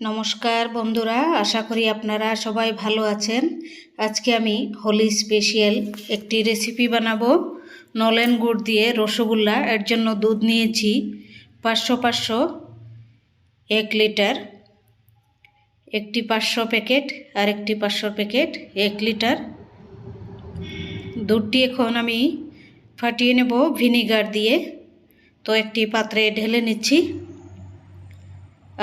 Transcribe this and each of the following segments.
নমস্কার বন্ধুরা, আশা করি আপনারা সবাই ভালো আছেন। আজকে আমি হোলি স্পেশাল একটি রেসিপি বানাবো। নলেন গুড় দিয়ে রসগোল্লা, এর জন্য দুধ নিয়েছি পাঁচশো পাঁচশো এক লিটার, একটি পাঁচশো প্যাকেট আর একটি পাঁচশো প্যাকেট এক লিটার। দুধটি এখন আমি ফাটিয়ে নেব ভিনিগার দিয়ে। তো একটি পাত্রে ঢেলে নিচ্ছি।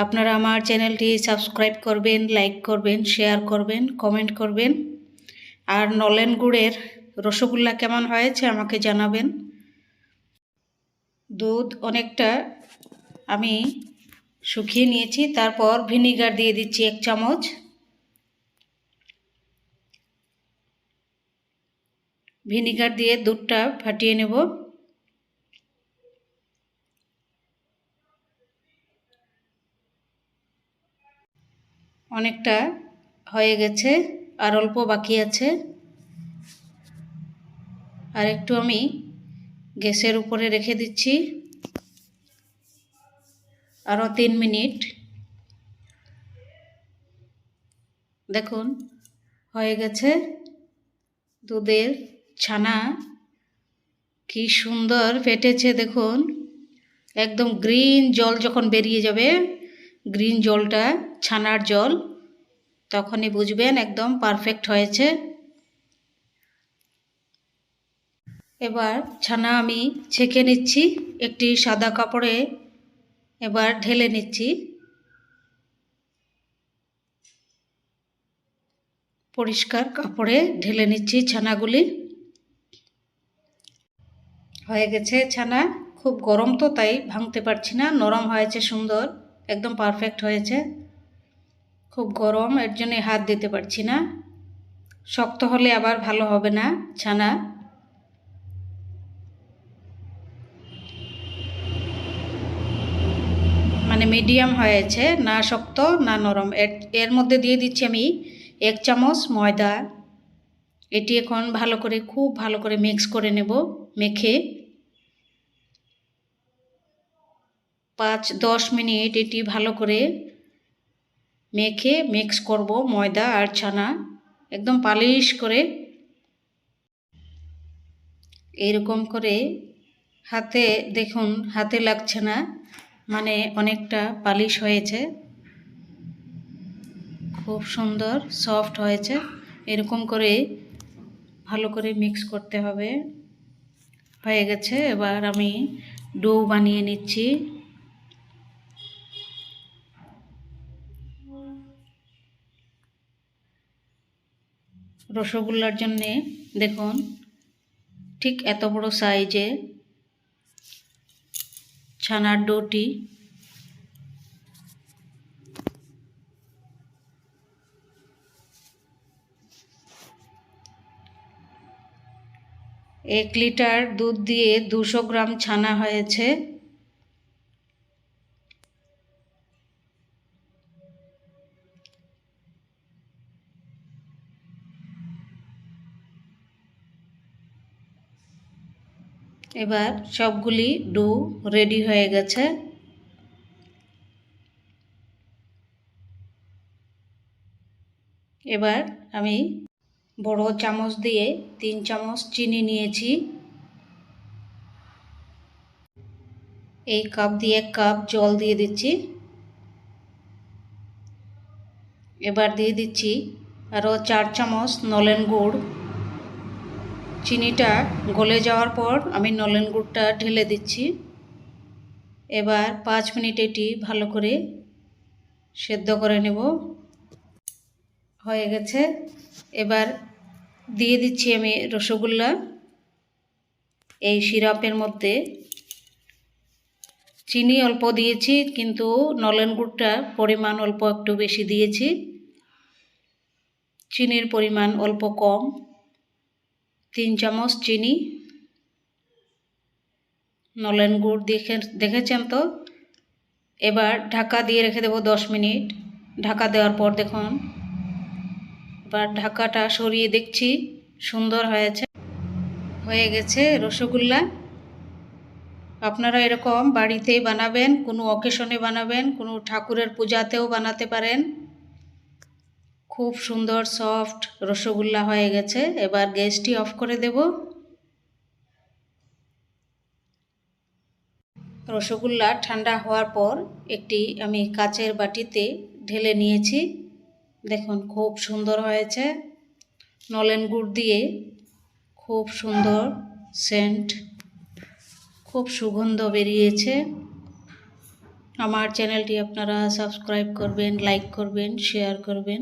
আপনারা আমার চ্যানেলটি সাবস্ক্রাইব করবেন, লাইক করবেন, শেয়ার করবেন, কমেন্ট করবেন। আর নলেন গুড়ের রসগোল্লা কেমন হয়েছে আমাকে জানাবেন। দুধ অনেকটা আমি শুকিয়ে নিয়েছি, তারপর ভিনিগার দিয়ে দিচ্ছি এক চামচ। ভিনিগার দিয়ে দুধটা ফাটিয়ে নেব। অনেকটা হয়ে গেছে, আর অল্প বাকি আছে। আর একটু আমি গ্যাসের উপরে রেখে দিচ্ছি। আরও তিন মিনিট। দেখুন, হয়ে গেছে। দুধের ছানা কি সুন্দর ফেটেছে, দেখুন। একদম গ্রিন জল যখন বেরিয়ে যাবে গ্রিন জলটা, ছানার জল, তখনই বুঝবেন একদম পারফেক্ট হয়েছে। এবার ছানা আমি ছেঁকে নিচ্ছি, একটি সাদা কাপড়ে এবার ঢেলে নিচ্ছি। পরিষ্কার কাপড়ে ঢেলে নিচ্ছি ছানাগুলি। হয়ে গেছে ছানা, খুব গরম তো তাই ভাঙতে পারছি না, নরম হয়েছে সুন্দর। একদম পারফেক্ট হয়েছে। খুব গরম, এর জন্য হাত দিতে পারছি না। শক্ত হলে আবার ভালো হবে না, ছানা। মানে মিডিয়াম হয়েছে, না শক্ত, না নরম। এর এর মধ্যে দিয়ে দিচ্ছি আমি এক চামচ ময়দা। এটি এখন ভালো করে, খুব ভালো করে মিক্স করে নেব, মেখে। পাঁচ, দশ মিনিট এটি ভালো করে মেখে মিক্স করব ময়দা আর ছানা, একদম পালিশ করে। এরকম করে হাতে, দেখুন, হাতে লাগছে না মানে অনেকটা পালিশ হয়েছে। খুব সুন্দর, সফট হয়েছে। এরকম করে ভালো করে মিক্স করতে হবে। হয়ে গেছে, এবার আমি ডো বানিয়ে নিচ্ছি। রসগোল্লার জন্যে দেখুন, ঠিক এত বড় সাইজে ছানার ডোটি। এক লিটার দুধ দিয়ে দুশো গ্রাম ছানা হয়েছে। এবার সবগুলি ডো রেডি হয়ে গেছে। এবার আমি বড় চামচ দিয়ে তিন চামচ চিনি নিয়েছি। এই কাপ দিয়ে এক কাপ জল দিয়ে দিচ্ছি। এবার দিয়ে দিচ্ছি আরও চার চামচ নলেন গুড়। চিনিটা গলে যাওয়ার পর আমি নলেন গুড়টা ঢেলে দিচ্ছি। এবার পাঁচ মিনিট এটি ভালো করে সেদ্ধ করে নেব। হয়ে গেছে। এবার দিয়ে দিচ্ছি আমি রসগোল্লা। এই সিরাপের মধ্যে চিনি অল্প দিয়েছি, কিন্তু নলেন গুড়টা পরিমাণ অল্প একটু বেশি দিয়েছি। চিনির পরিমাণ অল্প কম। তিন চামচ চিনি, নলেন গুড় দেখে, দেখেছেন তো? এবার ঢাকা দিয়ে রেখে দেবো দশ মিনিট। ঢাকা দেওয়ার পর দেখুন, এবার ঢাকাটা সরিয়ে দেখছি, সুন্দর হয়েছে। হয়ে গেছে রসগোল্লা। আপনারা এরকম বাড়িতেই বানাবেন, কোনো অকেশনে বানাবেন, কোনো ঠাকুরের পূজাতেও বানাতে পারেন। খুব সুন্দর সফট রসগোল্লা হয়ে গেছে। এবার গ্যাসটি অফ করে দেব। রসগোল্লা ঠান্ডা হওয়ার পর একটি আমি কাচের বাটিতে ঢেলে নিয়েছি। দেখুন, খুব সুন্দর হয়েছে। নলেন গুড় দিয়ে খুব সুন্দর সেন্ট, খুব সুগন্ধ বেরিয়েছে। আমার চ্যানেলটি আপনারা সাবস্ক্রাইব করবেন, লাইক করবেন, শেয়ার করবেন।